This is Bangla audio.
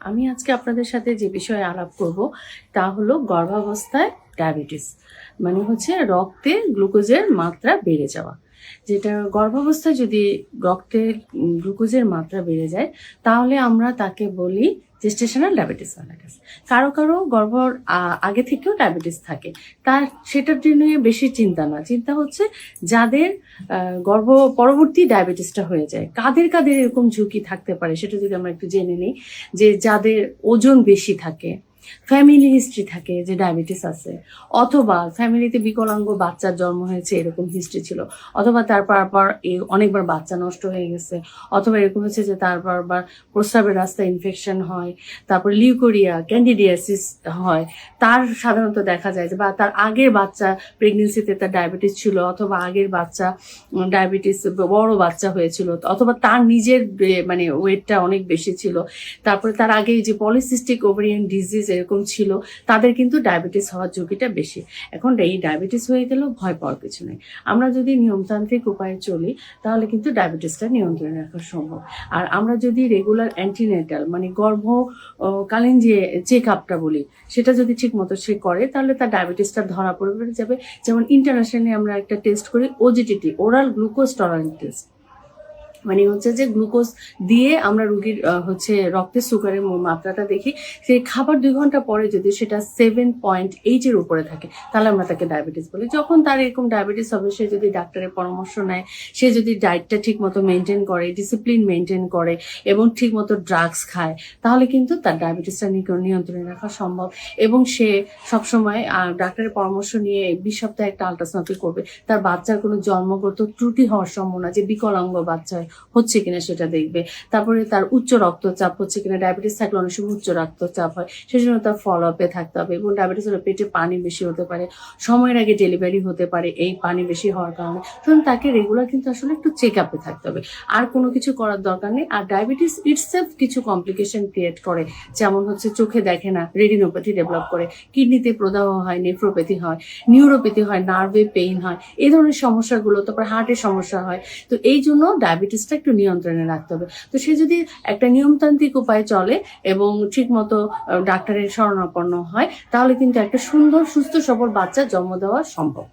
আমি আজকে আপনাদের সাথে যে বিষয়ে আলাপ করব, তা হলো গর্ভাবস্থায় ডায়াবেটিস মানে হচ্ছে রক্তে গ্লুকোজের মাত্রা বেড়ে যাওয়া। যেটা গর্ভাবস্থায় যদি রক্তে গ্লুকোজের মাত্রা বেড়ে যায়, তাহলে আমরা তাকে বলি যে জেস্টেশনাল ডায়াবেটিস মেলাটাস কারও কারও গর্ভ আগে থেকেও ডায়াবেটিস থাকে। তার, সেটার জন্য বেশি চিন্তা না চিন্তা হচ্ছে যাদের গর্ভ পরবর্তী ডায়াবেটিসটা হয়ে যায়। কাদের কাদের এরকম ঝুঁকি থাকতে পারে, সেটা যদি আমরা একটু জেনে নিই। যে যাদের ওজন বেশি থাকে ফ্যামিলি হিস্ট্রি থাকে যে ডায়াবেটিস আছে, অথবা ফ্যামিলিতে বিকলাঙ্গ বাচ্চার জন্ম হয়েছে, এরকম হিস্ট্রি ছিল। অথবা তারপর আবার এ- অনেকবার বাচ্চা নষ্ট হয়ে গেছে, অথবা এরকম হচ্ছে যে তারপর আবার প্রস্রাবের রাস্তায় ইনফেকশন হয়, তারপর লিউকোরিয়া ক্যান্ডিডিয়াসিস হয়। তার সাধারণত দেখা যায় যে বা তার আগের বাচ্চা প্রেগনেন্সিতে তার ডায়াবেটিস ছিল, অথবা আগের বাচ্চা ডায়াবেটিস বড় বাচ্চা হয়েছিল, অথবা তার নিজের মানে ওয়েটটা অনেক বেশি ছিল। তারপরে তার আগে যে পলিসিস্টিক ওভারিয়ান ডিজিজ এরকম ছিল, তাদের কিন্তু ডায়াবেটিস হওয়ার ঝুঁকিটা বেশি। এখন এই ডায়াবেটিস হয়ে গেলেও ভয় পাওয়ার কিছু নেই। আমরা যদি নিয়মতান্ত্রিক উপায়ে চলি, তাহলে কিন্তু ডায়াবেটিসটা নিয়ন্ত্রণে রাখা সম্ভব। আর আমরা যদি রেগুলার অ্যান্টিনেটাল মানে গর্ভকালীন যে চেক আপটা বলি, সেটা যদি ঠিক মতো সে করে, তাহলে তার ডায়াবেটিসটা ধরা পড়ে যাবে। যেমন ইন্টারন্যাশনালি আমরা একটা টেস্ট করি OGTT oral glucose tolerant test মানে হচ্ছে যে গ্লুকোজ দিয়ে আমরা রুগীর হচ্ছে রক্তের সুগারের মাত্রাটা দেখি, সেই খাবার দুই ঘণ্টা পরে যদি সেটা সেভেন পয়েন্ট এইটের উপরে থাকে, তাহলে আমরা তাকে ডায়াবেটিস বলি। যখন তার এরকম ডায়াবেটিস হবে, সে যদি ডাক্তারের পরামর্শ নেয়, সে যদি ডায়েটটা ঠিক মতো মেনটেন করে ডিসিপ্লিন মেনটেন করে এবং ঠিক মতো ড্রাগস খায়, তাহলে কিন্তু তার ডায়াবেটিসটা নিয়ন্ত্রণে রাখা সম্ভব। এবং সে সবসময় ডাক্তারের পরামর্শ নিয়ে বিশ সপ্তাহে একটা আলট্রাসোনোগ্রাফি করবে। তার বাচ্চার কোনো জন্মগত ত্রুটি হওয়ার সম্ভাবনা যে বিকলাঙ্গ বাচ্চা হচ্ছে কিনা সেটা দেখবে। তারপরে তার উচ্চ রক্তচাপ হচ্ছে কিনা ডায়াবেটিস থাকলে অনেক সময় উচ্চ রক্তচাপ হয়, সেজন্য তার ফলো আপে থাকতে হবে এবং ডায়াবেটিস হলে পেটে পানি বেশি হতে পারে, সময়ের আগে ডেলিভারি হতে পারে এই পানি বেশি হওয়ার কারণে। তখন তাকে রেগুলার কিন্তু আসলে একটু চেক আপে থাকতে হবে। আর কোনো কিছু করার দরকার নেই। আর ডায়াবেটিস ইটসেলফ কিছু কমপ্লিকেশন ক্রিয়েট করে। যেমন হচ্ছে চোখে দেখে না রেডিনোপ্যাথি ডেভেলপ করে। কিডনিতে প্রদাহ হয় নেফ্রোপ্যাথি হয় নিউরোপ্যাথি হয় নার্ভে পেইন হয় এই ধরনের সমস্যাগুলো, তারপর হার্টের সমস্যা হয়। তো এই জন্য ডায়াবেটিসটা একটু নিয়ন্ত্রণে রাখতে হবে। তো সে যদি একটা নিয়মতান্ত্রিক উপায়ে চলে এবং ঠিক মতো ডাক্তারের শরণাপন্ন হয়, তাহলে কিন্তু একটা সুন্দর, সুস্থ, সবল বাচ্চা জন্ম দেওয়া সম্ভব।